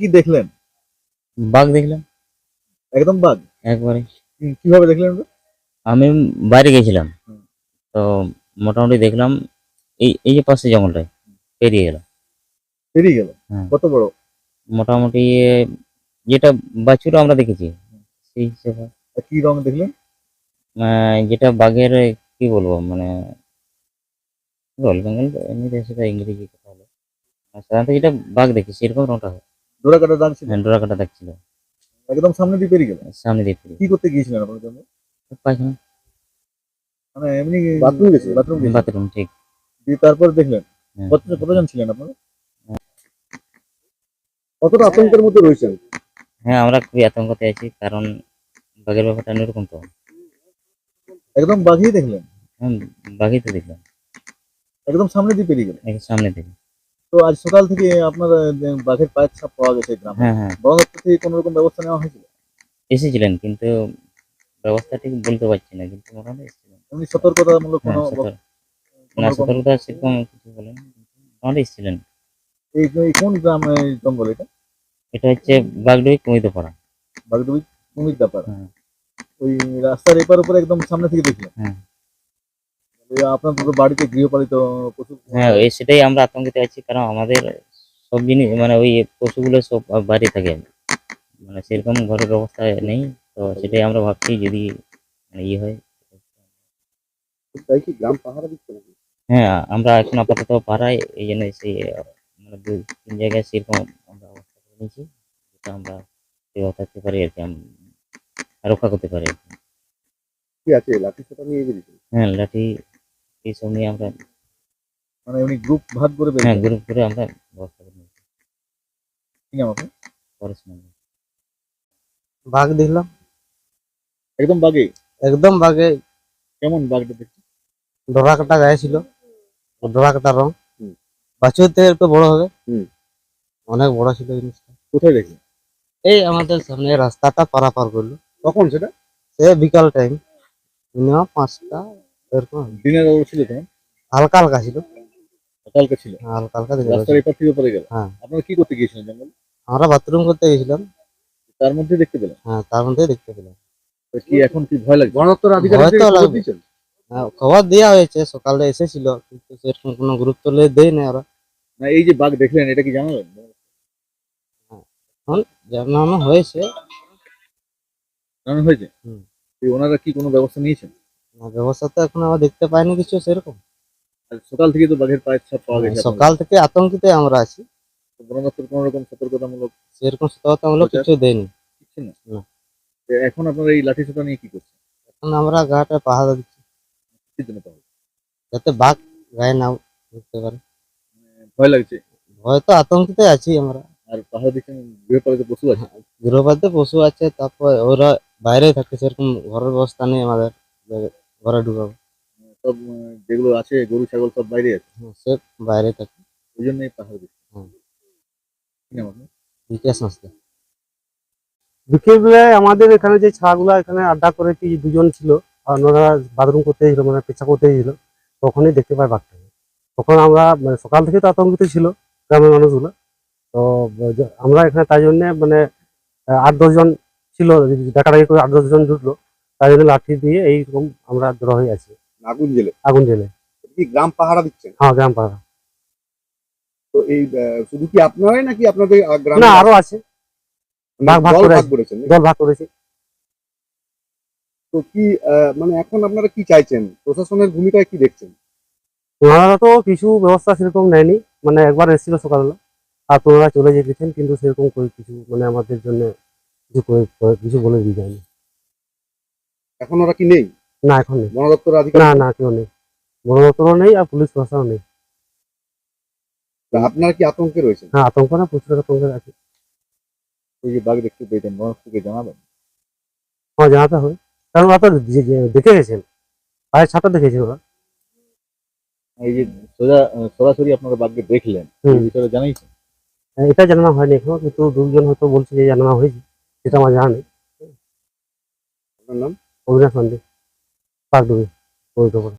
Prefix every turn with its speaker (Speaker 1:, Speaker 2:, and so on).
Speaker 1: কি দেখলেন?
Speaker 2: বাঘ দেখলাম।
Speaker 1: একদম বাঘ?
Speaker 2: একবারে।
Speaker 1: কীভাবে দেখলেন ওটা?
Speaker 2: আমি বাইরে গেছিলাম। তো মোটামুটি দেখলাম এই এই যে পাশে জঙ্গলটায় পেরিয়ে গেল।
Speaker 1: পেরিয়ে গেল?
Speaker 2: হ্যাঁ।
Speaker 1: কত বড়?
Speaker 2: মোটামুটি যেটা বাছুর আমরা দেখেছি সেই হিসেবে।
Speaker 1: কি রং দেখলেন?
Speaker 2: যেটা বাঘের কি বলব মানে রয়্যাল বেঙ্গল এমনিতে সেটা ইংরেজি কথা হলো সাধারণত যেটা বাঘ দেখি সেরকম রংটা হয়।
Speaker 1: ডোরা কাটা দাগ ছিল?
Speaker 2: হ্যাঁ, ডোরা কাটা দেখছিল
Speaker 1: একদম সামনে দিয়ে বেরিয়ে গেল?
Speaker 2: সামনে দিয়ে
Speaker 1: কি করতে গিয়েছিলেন আপনার জন্য?
Speaker 2: পায়খানা।
Speaker 1: মানে এমনি
Speaker 3: বাথরুম গেছিলেন?
Speaker 1: বাথরুম গেছিলেন।
Speaker 2: বাথরুম ঠিক।
Speaker 1: দিয়ে তারপর দেখলেন?
Speaker 2: হ্যাঁ।
Speaker 1: কত কতজন ছিলেন আপনারা?
Speaker 3: কতটা আতঙ্কের মধ্যে রয়েছেন?
Speaker 2: হ্যাঁ আমরা খুবই আতঙ্কতে আছি কারণ বাঘের ব্যাপারটা এরকম তো।
Speaker 1: একদম বাঘই দেখলেন?
Speaker 2: হ্যাঁ বাঘই তো দেখলাম।
Speaker 1: একদম সামনে দিয়ে বেরিয়ে গেল
Speaker 2: একদম সামনে থেকে
Speaker 1: তো আজ সকাল থেকে আপনার বাঘের পায়ের ছাপ পাওয়া গেছে গ্রামে।
Speaker 2: হ্যাঁ হ্যাঁ।
Speaker 1: বন দপ্তর থেকে কোনো রকম ব্যবস্থা নেওয়া হয়েছিল?
Speaker 2: এসেছিলেন কিন্তু ব্যবস্থা ঠিক বলতে পারছি না কিন্তু মোটামুটি এসেছিলেন।
Speaker 1: এমনি সতর্কতামূলক
Speaker 2: হ্যাঁ
Speaker 1: কোনো
Speaker 2: না সতর্কতা সেরকম কিছু বলেন মোটামুটি এসেছিলেন।
Speaker 1: এই কোন গ্রাম জঙ্গল এটা?
Speaker 2: এটা হচ্ছে
Speaker 1: বাগডুবি
Speaker 2: হ্যাঁ।
Speaker 1: ওই রাস্তার এপার উপরে একদম সামনে থেকে দেখলেন
Speaker 2: হ্যাঁ।
Speaker 1: এই আপনার তো বাড়িতে গৃহপালিত পশু?
Speaker 2: হ্যাঁ এই সেটাই আমরা আতঙ্কিত আছি কারণ আমাদের সব জিনিস মানে ওই পশুগুলো সব বাড়ি থাকে। মানে সেরকম ঘরের ব্যবস্থা নেই তো সেটাই আমরা ভাবছি যদি মানে ইয়ে হয়।
Speaker 3: তাই কি গ্রাম পাহারা দিচ্ছে নাকি?
Speaker 2: হ্যাঁ আমরা এখন আপাতত পাড়ায় এই জন্য সেই মানে দু তিন জায়গায় সেরকম আমরা অবস্থা করে নিয়েছি যেটা আমরা সেবা থাকতে পারি আর কি আম- রক্ষা করতে পারি আর কি।
Speaker 3: কি আছে লাঠি সোটা নিয়ে বেরিয়েছেন
Speaker 2: হ্যাঁ লাঠি এইসব নিয়ে আমরা
Speaker 1: মানে এমনি গ্রুপ ভাগ করে
Speaker 2: হ্যাঁ গ্রুপ করে আমরা ব্যবস্থা করে নিয়েছি।
Speaker 1: কি নাম আপনার?
Speaker 2: পরেশ মন্ডল।
Speaker 4: বাঘ দেখলাম।
Speaker 1: একদম বাগে
Speaker 4: একদম বাঘে।
Speaker 1: কেমন বাঘটা দেখতে?
Speaker 4: ডোরা কাটা গায়ে ছিল। ডোরা কাটা রং।
Speaker 3: হুম।
Speaker 4: বাছুর থেকে একটু বড় হবে।
Speaker 3: হুম।
Speaker 4: অনেক বড় ছিল জিনিসটা।
Speaker 1: কোথায় দেখলেন
Speaker 4: এই আমাদের সামনে রাস্তাটা পারাপার করল।
Speaker 3: কখন সেটা?
Speaker 4: সে বিকাল টাইম মিনিমাম পাঁচটা এরকম?
Speaker 1: দিনের আলো ছিল তখন
Speaker 4: হালকা হালকা ছিল।
Speaker 1: সকালকে ছিল।
Speaker 4: হালকা হালকা দেখতে
Speaker 1: রাস্তার
Speaker 4: পাচ্ছি।
Speaker 1: এপার থেকে পরে গেল।
Speaker 4: হ্যাঁ।
Speaker 1: আপনারা কি করতে গিয়েছিলেন জঙ্গল?
Speaker 4: আমরা বাথরুম করতে গেছিলাম
Speaker 1: তার মধ্যে দেখতে পেলেন?
Speaker 4: হ্যাঁ তার মধ্যে দেখতে পেলাম।
Speaker 1: কি এখন কি ভয় লাগছে?
Speaker 3: খবর
Speaker 4: লাগবে। হ্যাঁ, খবর দেওয়া হয়েছে সকালে এসেছিল কিন্তু সেরকম কোনো গুরুত্ব দেয় না ওরা।
Speaker 1: না এই যে বাঘ দেখলেন এটা কি জানালেন?
Speaker 4: জানানো হয়েছে।
Speaker 1: জানানো হয়েছে? ওনারা কি কোনো ব্যবস্থা নিয়েছেন?
Speaker 4: ব্যবস্থা তো এখন আমরা দেখতে পাইনি কিছু সেরকম।
Speaker 1: সকাল থেকে তো বাঘের পায়ের ছাপ পাওয়া গেছে
Speaker 4: সকাল থেকে আতঙ্কিত আমরা আছি।
Speaker 1: বন দপ্তর কোনো রকম সতর্কতামূলক
Speaker 4: সেরকম সতর্কতামূলক। কিছু দেয়নি।
Speaker 1: কিছু না?
Speaker 4: না।
Speaker 1: তো এখন আপনারা এই লাঠি ছোটা নিয়ে কি করছেন?
Speaker 4: এখন আমরা গাটা পাহাড় দিচ্ছি।
Speaker 1: কি জন্য পাওয়া
Speaker 4: যাতে বাঘ গায়ে না ঢুকতে পারে।
Speaker 1: ভয় লাগছে?
Speaker 4: ভয় তো আতঙ্কিত আছি আমরা।
Speaker 1: আর পাহাড় দিচ্ছেন গৃহপালিত পশু আছে?
Speaker 4: গৃহপালিত পশু আছে তারপর ওরা বাইরে থাকে সেরকম ঘরের ব্যবস্থা নেই আমাদের। ঘরে ঢুকাবো।
Speaker 1: সব যেগুলো আছে গরু ছাগল সব বাইরে আছে?
Speaker 4: সে বাইরে থাকে।
Speaker 1: ওই জন্যই পাহাড় দিচ্ছে
Speaker 4: হুম।
Speaker 1: কি নাম আপনার?
Speaker 4: বিকাশ সংস্থা
Speaker 5: বিকেলবেলায় আমাদের এখানে যে ছাগুলা এখানে আড্ডা করেছি দুজন ছিল আর ওনারা বাথরুম করতে গেছিল মানে পেছা করতে গেছিল তখনই দেখতে পাই বাঘটাকে তখন আমরা মানে সকাল থেকে তো আতঙ্কিত ছিল গ্রামের মানুষগুলো। তো আমরা এখানে তাই জন্য মানে আট দশজন ছিল ডাকাডাকি করে আট দশজন জুটলো। জন্য লাঠি দিয়ে এইরকম আমরা জড়ো হয়ে আছি।
Speaker 3: আগুন জেলে?
Speaker 5: আগুন জেলে।
Speaker 3: কি গ্রাম পাহারা দিচ্ছেন?
Speaker 5: হ্যাঁ গ্রাম পাড়া
Speaker 3: তো এই শুধু কি আপনারাই নাকি আপনাদের গ্রামে
Speaker 5: না আরও আছে। ভাগ ভাগ
Speaker 3: ভাগ। করেছেন
Speaker 5: দল ভাগ করেছি।
Speaker 3: তো কি মানে এখন আপনারা কি চাইছেন? প্রশাসনের ভূমিকায় কি দেখছেন?
Speaker 5: ওনারা তো কিছু ব্যবস্থা সেরকম নেয়নি। মানে একবার এসেছিল সকালবেলা। আর ওনারা চলে যেতেছেন কিন্তু সেরকম করে কিছু মানে আমাদের জন্য কিছু করে- কিছু বলে দিয়ে যায়নি
Speaker 3: এখন ওরা কি নেই?
Speaker 5: না এখন নেই।
Speaker 3: বন দপ্তর আধিকারিক?
Speaker 5: না না কেউ নেই। বন দপ্তরও নেই আর পুলিশ প্রশাসনও নেই।
Speaker 3: আপনারা কি আতঙ্কে রয়েছে
Speaker 5: হ্যাঁ আতঙ্ক না প্রচুর আতঙ্ক আছে।
Speaker 1: ওই যে বাঘ দেখতে পেয়েছেন বন জানাবেন?
Speaker 5: হ্যাঁ জানাতে হবে। কারণ ওরা তো দেখে গেছেন। পায়ের ছাতা দেখেছেন ওরা।
Speaker 1: এই যে সোজা সরাসরি আপনারা বাঘকে দেখলেন বিষয়ে জানাইছেন?
Speaker 5: হ্যাঁ, এটা জানানো হয়নি এখনও কিন্তু দুজন হয়তো বলছে যে জানানো হয়েছে সেটা আমার জানা নেই।
Speaker 3: আপনার নাম?
Speaker 5: অবিনাশ মান্ডি পাকডুবি পবিত্র